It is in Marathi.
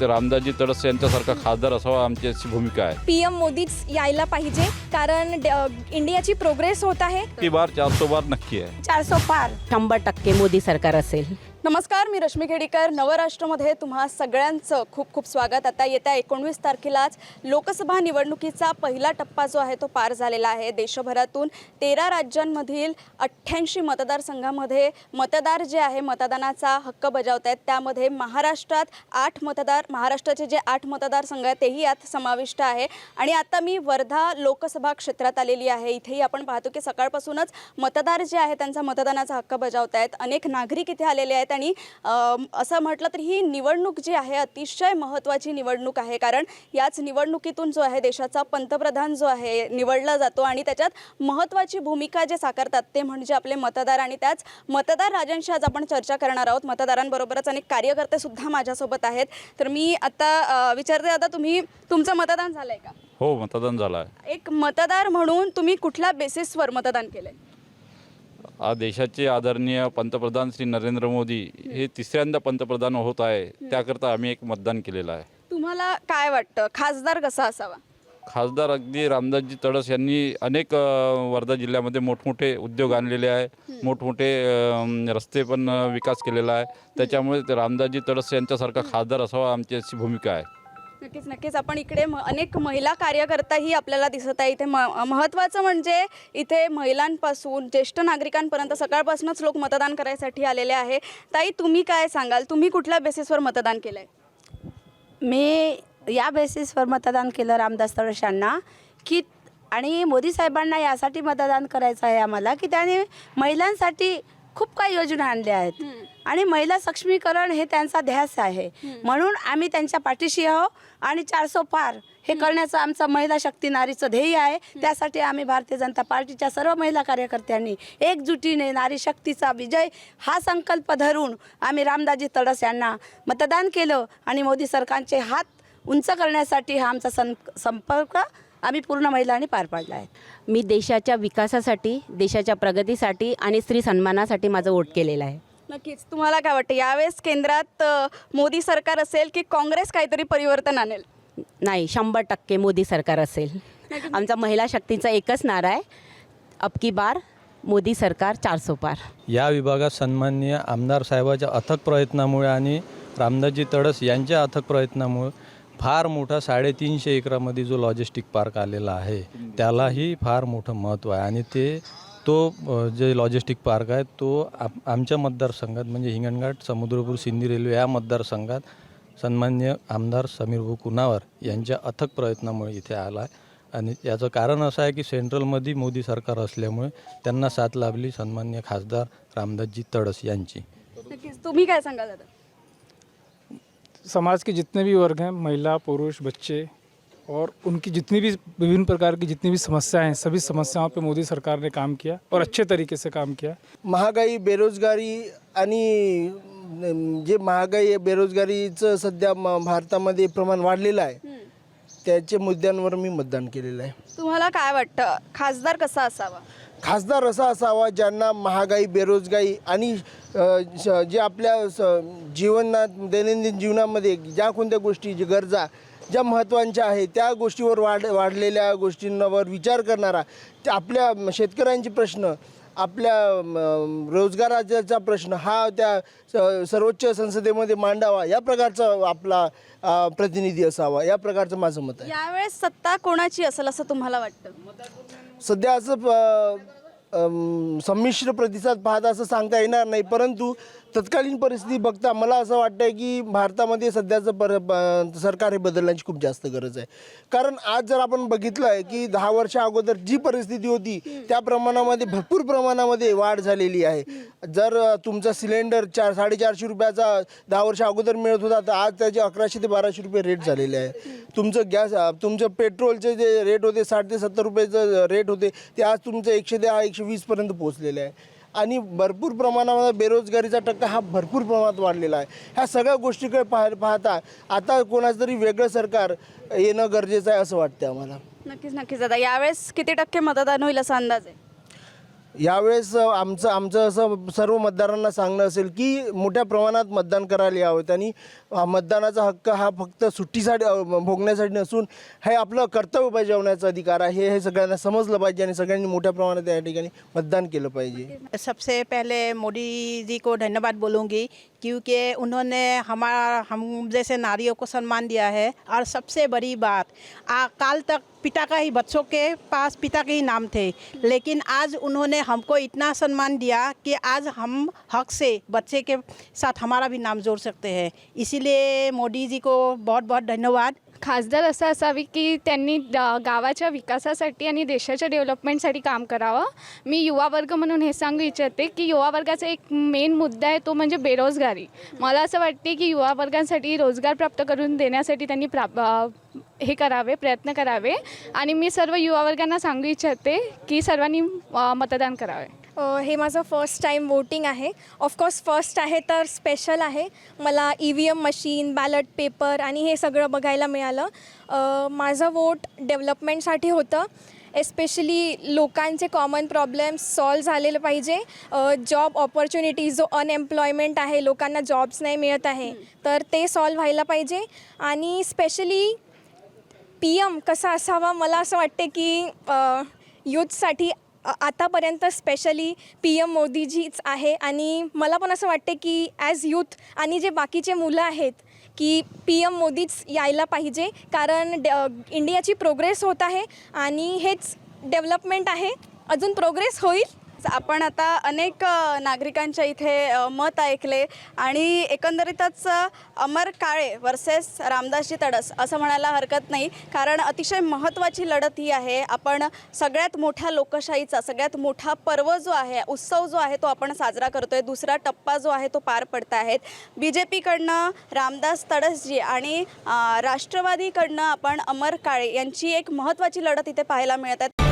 ते रामदासजी तडस यांच्यासारखा खासदार असावा आमची अशी भूमिका आहे. पी एम मोदीच यायला पाहिजे कारण ड- इंडियाची प्रोग्रेस होत आहे. की बार चारसो बार नक्की आहे. चारसो पार. शंभर टक्के मोदी सरकार असेल. नमस्कार मी रश्मी खेडीकर. नवराष्ट्रमध्ये तुम्हा सगळ्यांचं खूप खूप स्वागत. आता येत्या एकोणवीस तारखेलाच लोकसभा निवडणुकीचा पहिला टप्पा जो आहे तो पार झालेला आहे. देशभरातून तेरा राज्यांमधील अठ्ठ्याऐंशी मतदारसंघामध्ये मतदार जे आहे मतदानाचा हक्क बजावत आहेत त्यामध्ये महाराष्ट्रात आठ मतदार महाराष्ट्राचे जे आठ मतदारसंघ आहेत तेही यात समाविष्ट आहे. आणि आता मी वर्धा लोकसभा क्षेत्रात आलेली आहे. इथेही आपण पाहतो की सकाळपासूनच मतदार जे आहे त्यांचा मतदानाचा हक्क बजावत आहेत अनेक नागरिक इथे आलेले आहेत आणि अम, असं म्हटलं तर ही निवडणूक जी आहे अतिशय महत्त्वाची निवडणूक आहे. कारण याच निवडणुकीतून जो आहे देशाचा पंतप्रधान जो आहे निवडला जातो आणि त्याच्यात महत्त्वाची भूमिका जे साकारतात ते म्हणजे आपले मतदार आणि त्याच मतदार राजांशी आज आपण चर्चा करणार आहोत. मतदारांबरोबरच अनेक कार्यकर्ते सुद्धा माझ्यासोबत आहेत. तर मी आता विचारते आता तुम्ही तुमचं मतदान झालं आहे का? हो मतदान झालं आहे. एक मतदार म्हणून तुम्ही कुठल्या बेसिसवर मतदान केलंय? आज देशाचे आदरणीय पंतप्रधान श्री नरेंद्र मोदी हे तिसऱ्यांदा पंतप्रधान होत आहे त्याकरता आम्ही एक मतदान केलेलं आहे. तुम्हाला काय वाटतं? खासदार कसा असावा? खासदार अगदी रामदासजी तडस यांनी अनेक अ, वर्धा जिल्ह्यामध्ये मोठमोठे उद्योग आणलेले आहे. मोठमोठे अ, रस्ते पण अ, विकास केलेला आहे. त्याच्यामुळे ते रामदासजी तडस यांच्यासारखा खासदार असावा आमची अशी भूमिका आहे. नक्कीच नक्कीच. आपण इकडे म अनेक महिला कार्यकर्ताही आपल्याला दिसत आहे. इथे म महत्त्वाचं म्हणजे इथे महिलांपासून ज्येष्ठ नागरिकांपर्यंत सकाळपासूनच लोक मतदान करायसाठी आलेले आहे. ताई तुम्ही काय सांगाल? तुम्ही कुठल्या बेसिसवर मतदान केलं आहे मी या बेसिसवर मतदान केलं रामदास यांना की आणि मोदी साहेबांना यासाठी मतदान करायचं आहे आम्हाला की त्याने महिलांसाठी खूप काही योजना आणल्या आहेत. आणि महिला सक्षमीकरण हे त्यांचा ध्यास आहे. म्हणून आम्ही त्यांच्या पाठीशी आहो आणि चारसो पार हे करण्याचं आमचं महिला शक्ती नारीचं ध्येय आहे. त्यासाठी आम्ही भारतीय जनता पार्टीच्या सर्व महिला कार्यकर्त्यांनी एकजुटीने नारी शक्तीचा विजय हा संकल्प धरून आम्ही रामदाजी तडस यांना मतदान केलं आणि मोदी सरकारचे हात उंच करण्यासाठी हा आमचा सं संपर्क आम्ही पूर्ण महिलांनी पार पाडला आहे. मी देशाच्या विकासासाठी देशाच्या प्रगतीसाठी आणि स्त्री सन्मानासाठी माझं वोट केलेलं आहे. नक्कीच. तुम्हाला काय वाटतं यावेळेस केंद्रात अ, मोदी सरकार असेल की काँग्रेस काहीतरी परिवर्तन आणेल? नाही शंभर टक्के मोदी सरकार असेल. आमचा महिला शक्तीचा एकच नारा आहे. अब की बार मोदी सरकार चारसो पार. या विभागात सन्माननीय आमदार साहेबाच्या अथक प्रयत्नामुळे आणि रामदासजी तडस यांच्या अथक प्रयत्नामुळे फार मोठा साडेतीनशे एकरामध्ये जो लॉजिस्टिक पार्क आलेला आहे त्यालाही फार मोठं महत्त्व आहे. आणि ते तो जे लॉजिस्टिक पार्क आहे तो आप आमच्या मतदारसंघात म्हणजे हिंगणघाट समुद्रपूर सिंधी रेल्वे या मतदारसंघात सन्मान्य आमदार समीर भाऊ कुनावर यांच्या अथक प्रयत्नामुळे इथे आला आहे. आणि याचं कारण असं आहे की सेंट्रलमध्ये मोदी सरकार असल्यामुळे त्यांना साथ लाभली सन्मान्य खासदार रामदासजी तडस यांची. नक्कीच. तुम्ही काय सांगाल समाज के जितने भी वर्ग हैं महिला पुरुष बच्चे और उनकी जितनी भी विभिन्न प्रकार की जितनी भी समस्याएं हैं सभी समस्याओं पे मोदी सरकार ने काम किया और अच्छे तरीके से काम किया। महागाई बेरोजगारी आणि जे महागाई बेरोजगारीचं सध्या म- भारतामध्ये प्रमाण वाढलेलं आहे. त्याच्या मुद्द्यांवर मी मतदान केलेलं आहे. तुम्हाला काय वाटतं? खासदार कसा असावा? खासदार असा असावा ज्यांना महागाई बेरोजगारी आणि अ, जे आपल्या स- जीवनात दैनंदिन जीवनामध्ये ज्या कोणत्या गोष्टी जे गरजा ज्या महत्त्वांच्या आहेत त्या गोष्टीवर वाढ वाढलेल्या गोष्टींवर विचार करणारा त्या आपल्या शेतकऱ्यांचे प्रश्न आपल्या रोजगाराचा प्रश्न हा त्या सर्वोच्च संसदेमध्ये मांडावा या प्रकारचा आपला प्रतिनिधी असावा या प्रकारचं माझं मत आहे. यावेळेस सत्ता कोणाची असेल असं तुम्हाला वाटतं? सध्या असं संमिश्र प्रतिसाद पाहता असं सांगता येणार नाही परंतु तत्कालीन परिस्थिती बघता मला असं वाटतं की भारतामध्ये सध्याचं पर सरकार हे बदलण्याची खूप जास्त गरज आहे. कारण आज जर आपण बघितलं आहे की दहा वर्षा अगोदर जी परिस्थिती होती त्या प्रमाणामध्ये भरपूर प्रमाणामध्ये वाढ झालेली आहे. जर तुमचा सिलेंडर चार साडेचारशे रुपयाचा दहा वर्षा अगोदर मिळत होता तर आज त्याचे अकराशे ते बाराशे रुपये रेट झालेले आहे. तुमचं गॅस तुमचं पेट्रोलचे जे रेट होते साठ ते सत्तर रुपयाचं रेट होते ते आज तुमचं एकशे दहा एकशे वीसपर्यंत पोहोचलेले आहे. आणि भरपूर प्रमाणामध्ये बेरोजगारीचा टक्का हा भरपूर प्रमाणात वाढलेला आहे. ह्या सगळ्या गोष्टीकडे पाह पाहता आता कोणाचं तरी वेगळं सरकार येणं गरजेचं आहे असं वाटतं आम्हाला. नक्कीच नक्कीच दादा. यावेळेस किती टक्के मतदान होईल असा अंदाज आहे? यावेळेस आमचं आमचं असं सर्व मतदारांना सांगणं असेल की मोठ्या प्रमाणात मतदान करायला यावं आणि मतदानाचा हक्क हा फक्त सुट्टीसाठी भोगण्यासाठी नसून हे आपलं कर्तव्य बजावण्याचा अधिकार आहे हे सगळ्यांना समजलं पाहिजे आणि सगळ्यांनी मोठ्या प्रमाणात या ठिकाणी मतदान केलं पाहिजे. सबसे पहले मोदी जी को धन्यवाद बोलूंगी क्योंकि उन्होंने हमारा, हम जैसे नारियों को सम्मान दिया है। और सबसे बड़ी बात काल तक पिता का ही, बच्चों के पास पिता के ही नाम थे। लेकिन आज उन्होंने हमको इतना सम्मान दिया कि आज हम हक से बच्चे के साथ हमारा भी नाम जोड़ सकते हैं। इसीलिए मोदी जी को बहुत बहुत धन्यवाद। खासदार असं असावी की त्यांनी द- गावाच्या विकासासाठी आणि देशाच्या डेव्हलपमेंटसाठी काम करावं. मी युवा वर्ग म्हणून हे सांगू इच्छिते की युवा वर्गाचा एक मेन मुद्दा आहे तो म्हणजे बेरोजगारी. मला असं वाटते की युवा वर्गांसाठी रोजगार प्राप्त करून देण्यासाठी त्यांनी प्रा हे करावे प्रयत्न करावे. आणि मी सर्व युवा वर्गांना सांगू इच्छिते की सर्वांनी मतदान करावे. हे माझं फर्स्ट टाईम वोटिंग आहे. ऑफकोर्स फर्स्ट आहे तर स्पेशल आहे. मला E V M machine ballot paper आणि हे सगळं बघायला मिळालं. माझं वोट डेव्हलपमेंटसाठी होतं. एस्पेशली लोकांचे कॉमन प्रॉब्लेम्स सॉल्व झालेले पाहिजे. जॉब ऑपॉर्च्युनिटीज जो अनएम्प्लॉयमेंट आहे लोकांना जॉब्स नाही मिळत आहे तर ते सॉल्व व्हायला पाहिजे. आणि स्पेशली पी एम कसा असावा मला असं वाटते की यूथसाठी आतापर्यंत स्पेशली पी एम मोदीजीच आहे. आणि मला पण असं वाटते की ॲज यूथ आणि जे बाकीचे मुलं आहेत की पी एम मोदीच यायला पाहिजे. कारण ड इंडियाची प्रोग्रेस होत आहे आणि हेच डेव्हलपमेंट आहे. अजून प्रोग्रेस होईल? आपण आता अनेक नागरिकांच्या इथे मत ऐकले आणि एकंदरीतच अमर काळे वर्सेस रामदासजी तडस असं म्हणायला हरकत नाही. कारण अतिशय महत्त्वाची लढत ही आहे. आपण सगळ्यात मोठ्या लोकशाहीचा सगळ्यात मोठा पर्व जो आहे उत्सव जो आहे तो आपण साजरा करतो आहे दुसरा टप्पा जो आहे तो पार पडत आहेत. बी जे पीकडनं रामदास तडसजी आणि राष्ट्रवादीकडनं आपण अमर काळे यांची एक महत्त्वाची लढत इथे पाहायला मिळत आहे.